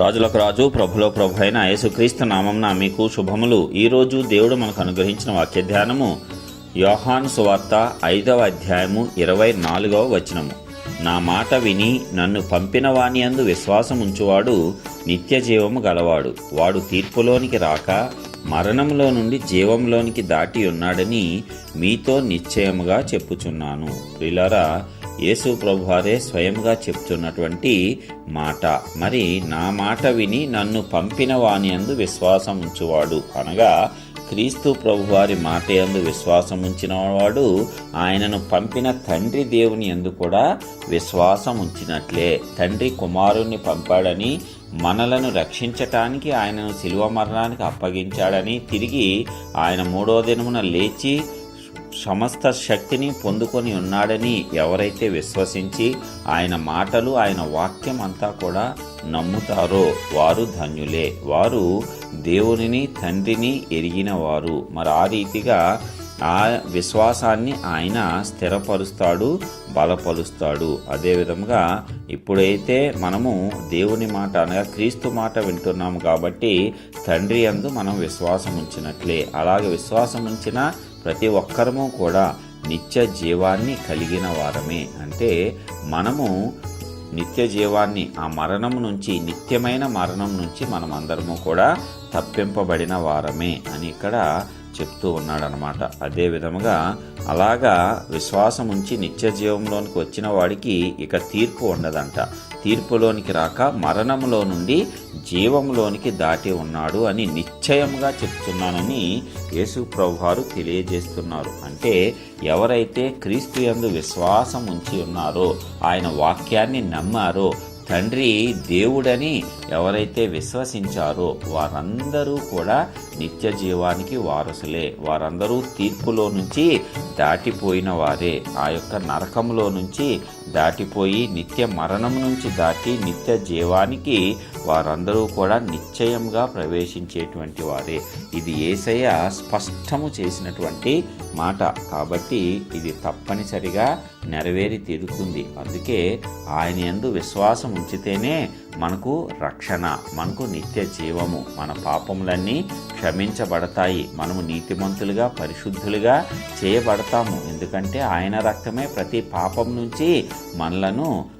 రాజులకు రాజు ప్రభులో ప్రభు అయిన యేసుక్రీస్తు నామంన మీకు శుభములు. ఈరోజు దేవుడు మనకు అనుగ్రహించిన వాక్య ధ్యానము యోహాన్ సువార్త ఐదవ అధ్యాయము ఇరవై నాలుగవ వచనము. నా మాట విని నన్ను పంపిన వాణి అందు విశ్వాసం ఉంచువాడు నిత్య జీవము గలవాడు. వాడు తీర్పులోనికి రాక మరణంలో నుండి జీవంలోనికి దాటి ఉన్నాడని మీతో నిశ్చయముగా చెప్పుచున్నాను. ప్రిలరా యేసు ప్రభువారే స్వయంగా చెప్తున్నటువంటి మాట. మరి నా మాట విని నన్ను పంపిన వాని అందు విశ్వాసం ఉంచువాడు అనగా క్రీస్తు ప్రభువారి మాట యందు విశ్వాసం ఉంచినవాడు ఆయనను పంపిన తండ్రి దేవుని ఎందు కూడా విశ్వాసం ఉంచినట్లే తండ్రి కుమారుణ్ణి పంపాడని మనలను రక్షించటానికి ఆయనను శిలువ మరణానికి అప్పగించాడని తిరిగి ఆయన మూడో దినమున లేచి సమస్త శక్తిని పొందుకొని ఉన్నాడని ఎవరైతే విశ్వసించి ఆయన మాటలు ఆయన వాక్యం అంతా కూడా నమ్ముతారో వారు ధన్యులే. వారు దేవునిని తండ్రిని ఎరిగిన వారు. మరి ఆ రీతిగా ఆ విశ్వాసాన్ని ఆయన స్థిరపరుస్తాడు బలపరుస్తాడు. అదేవిధంగా ఇప్పుడైతే మనము దేవుని మాట అనగా క్రీస్తు మాట వింటున్నాము కాబట్టి తండ్రి అందు మనం విశ్వాసం ఉంచినట్లే. అలాగే విశ్వాసం ఉంచిన ప్రతి ఒక్కరము కూడా నిత్య జీవాన్ని కలిగిన వారమే. అంటే మనము నిత్య జీవాన్ని ఆ మరణం నుంచి నిత్యమైన మరణం నుంచి మనం అందరము కూడా తప్పింపబడిన వారమే అని ఇక్కడ చెప్తూ ఉన్నాడనమాట అదే విధముగా అలాగా విశ్వాసం ఉంచి నిత్య జీవంలోనికి వచ్చిన వాడికి ఇక తీర్పు ఉండదంట. తీర్పులోనికి రాక మరణంలో నుండి జీవంలోనికి దాటి ఉన్నాడు అని నిశ్చయంగా చెప్తున్నానని యేసు ప్రభువారు తెలియజేస్తున్నారు. అంటే ఎవరైతే క్రీస్తు యందు విశ్వాసం ఉంచి ఉన్నారో ఆయన వాక్యాన్ని నమ్మారో తండ్రి దేవుడని ఎవరైతే విశ్వసించారో వారందరూ కూడా నిత్య జీవానికి వారసులే. వారందరూ తీర్పులో నుంచి దాటిపోయిన వారే. ఆ యొక్క నరకంలో నుంచి దాటిపోయి నిత్య మరణం నుంచి దాటి నిత్య జీవానికి వారందరూ కూడా నిశ్చయంగా ప్రవేశించేటువంటి వారే. ఇది ఏసయ్య స్పష్టము చేసినటువంటి మాట. కాబట్టి ఇది తప్పనిసరిగా నెరవేరి తీరుతుంది. అందుకే ఆయన ఎందు విశ్వాసం ఉంచితేనే మనకు రక్షణ మనకు నిత్య జీవము. మన పాపములన్నీ క్షమించబడతాయి. మనము నీతిమంతులుగా పరిశుద్ధులుగా చేయబడతాము. ఎందుకంటే ఆయన రక్తమే ప్రతి పాపం నుంచి మనలను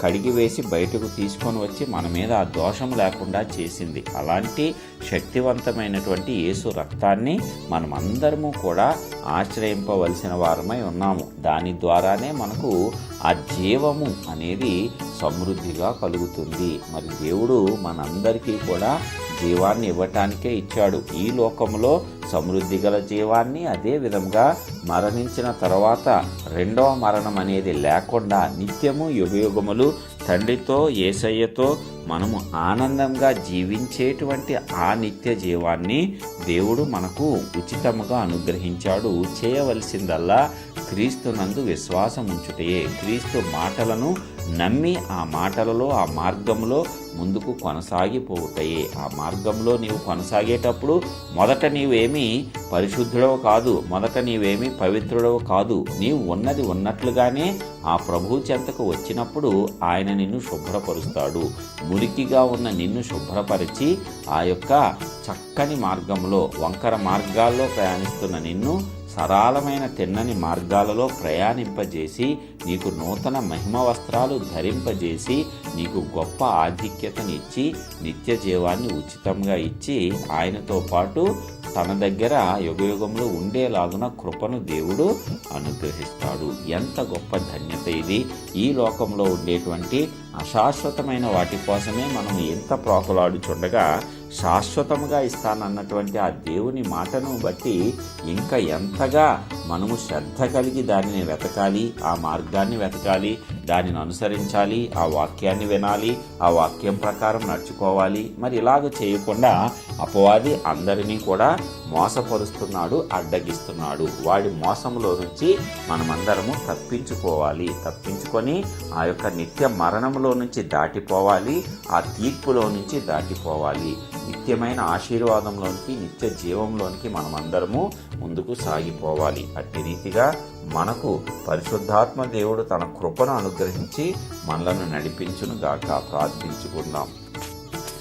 కడిగి వేసి బయటకు తీసుకొని వచ్చి మన మీద ఆ దోషం లేకుండా చేసింది. అలాంటి శక్తివంతమైనటువంటి యేసు రక్తాన్ని మనమందరము కూడా ఆశ్రయింపవలసిన వారమై ఉన్నాము. దాని ద్వారానే మనకు ఆ జీవము అనేది సమృద్ధిగా కలుగుతుంది. మరి దేవుడు మనందరికీ కూడా జీవాన్ని ఇవ్వటానికే ఇచ్చాడు. ఈ లోకంలో సమృద్ధి గల జీవాన్ని అదే విధంగా మరణించిన తర్వాత రెండవ మరణం అనేది లేకుండా నిత్యము యుగయుగములు తండ్రితో ఏసయ్యతో మనము ఆనందంగా జీవించేటువంటి ఆ నిత్య జీవాన్ని దేవుడు మనకు ఉచితముగా అనుగ్రహించాడు. చేయవలసిందల్లా క్రీస్తునందు విశ్వాసం ఉంచుటయే క్రీస్తు మాటలను నమ్మి ఆ మాటలలో ఆ మార్గంలో ముందుకు కొనసాగిపోవుటయే. ఆ మార్గంలో నీవు కొనసాగేటప్పుడు మొదట నీవేమీ పరిశుద్ధుడవు కాదు మొదట నీవేమీ పవిత్రుడవు కాదు. నీవు ఉన్నది ఉన్నట్లుగానే ఆ ప్రభు చెంతకు వచ్చినప్పుడు ఆయన నిన్ను శుభ్రపరుస్తాడు. మురికిగా ఉన్న నిన్ను శుభ్రపరిచి ఆ యొక్క చక్కని మార్గంలో వంకర మార్గాల్లో ప్రయాణిస్తున్న నిన్ను సరళమైన తిన్నని మార్గాలలో ప్రయాణింపజేసి నీకు నూతన మహిమ వస్త్రాలు ధరింపజేసి నీకు గొప్ప ఆధిక్యతనిచ్చి నిత్య జీవాన్ని ఉచితంగా ఇచ్చి ఆయనతో పాటు తన దగ్గర యుగయుగంలో ఉండేలాగున కృపను దేవుడు అనుగ్రహిస్తాడు. ఎంత గొప్ప ధన్యత ఇది! ఈ లోకంలో ఉండేటువంటి అశాశ్వతమైన వాటి కోసమే మనం ఎంత ప్రాకులాడుచుండగా శాశ్వతముగా ఇస్తానన్నటువంటి ఆ దేవుని మాటను బట్టి ఇంకా ఎంతగా మనము శ్రద్ధ కలిగి దానిని వెతకాలి ఆ మార్గాన్ని వెతకాలి దానిని అనుసరించాలి ఆ వాక్యాన్ని వినాలి ఆ వాక్యం ప్రకారం నడుచుకోవాలి. మరి ఇలాగ చేయకుండా అపవాది అందరినీ కూడా మోసపరుస్తున్నాడు అడ్డగిస్తున్నాడు. వాడి మోసంలో నుంచి మనమందరము తప్పించుకోవాలి. తప్పించుకొని ఆ యొక్క నిత్య మరణంలో నుంచి దాటిపోవాలి ఆ తీర్పులో నుంచి దాటిపోవాలి. నిత్యమైన ఆశీర్వాదంలోనికి నిత్య జీవంలోనికి మనమందరము ముందుకు సాగిపోవాలి. అట్టి రీతిగా మనకు పరిశుద్ధాత్మ దేవుడు తన కృపను అనుగ్రహించి మనలను నడిపించునుగాక ప్రార్థించుకుందాం.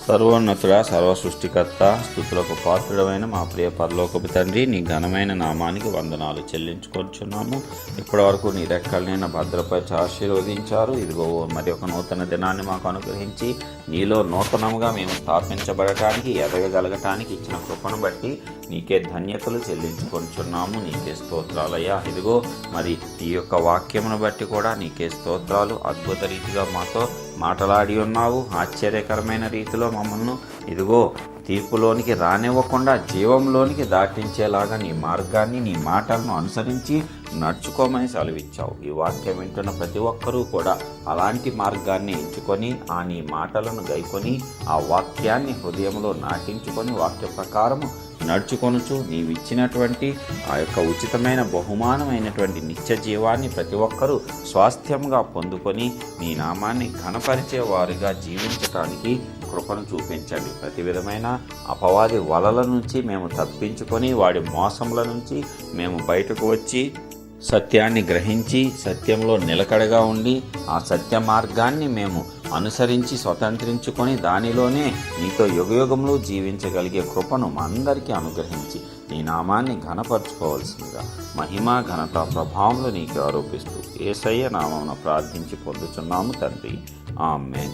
సర్వోన్నతుడ సర్వ సృష్టికర్త స్థుతులకు పాత్రుడమైన మా ప్రియ పరలోకపు తండ్రి నీ ఘనమైన నామానికి వందనాలు చెల్లించుకొచ్చున్నాము ఇప్పటి వరకు నీ రెక్కలనైనా భద్రపరిచి ఆశీర్వదించారు. ఇదిగో మరి ఒక నూతన దినాన్ని మాకు అనుగ్రహించి నీలో నూతనముగా మేము స్థాపించబడటానికి ఎదగగలగటానికి ఇచ్చిన కృపను బట్టి నీకే ధన్యతలు చెల్లించుకొంచున్నాము. నీకే స్తోత్రాలయ్యా. ఇదిగో మరి ఈ యొక్క వాక్యమును బట్టి కూడా నీకే స్తోత్రాలు. అద్భుత రీతిగా మాతో మాటలాడి ఉన్నావు. ఆశ్చర్యకరమైన రీతిలో మమ్మల్ని ఇదిగో తీర్పులోనికి రానివ్వకుండా జీవంలోనికి దాటించేలాగా నీ మార్గాన్ని నీ మాటలను అనుసరించి నడుచుకోమని సెలవిచ్చావు. ఈ వాక్యం వింటున్న ప్రతి ఒక్కరూ కూడా అలాంటి మార్గాన్ని ఎంచుకొని ఆ నీ మాటలను గైకొని ఆ వాక్యాన్ని హృదయంలో నాటించుకొని వాక్య ప్రకారము నడుచుకొనుచు నీవిచ్చినటువంటి ఆ యొక్క ఉచితమైన బహుమానమైనటువంటి నిత్య జీవాన్ని ప్రతి ఒక్కరూ స్వాస్థ్యంగా పొందుకొని నీ నామాన్ని ఘనపరిచే వారిగా జీవించటానికి కృపను చూపించండి. ప్రతి విధమైన అపవాది వలల నుంచి మేము తప్పించుకొని వాడి మోసముల నుంచి మేము బయటకు వచ్చి సత్యాన్ని గ్రహించి సత్యంలో నిలకడగా ఉండి ఆ సత్య మార్గాన్ని మేము అనుసరించి స్వతంత్రించుకొని దానిలోనే నీతో యుగయుగంలో జీవించగలిగే కృపను మా అందరికీ అనుగ్రహించి నీ నామాన్ని ఘనపరచుకోవాల్సిందిగా మహిమ ఘనత ప్రభావంలో నీకు ఆరోపిస్తూ ఏసయ్య నామమున ప్రార్థించి పొందుచున్నాము తండ్రి. ఆమె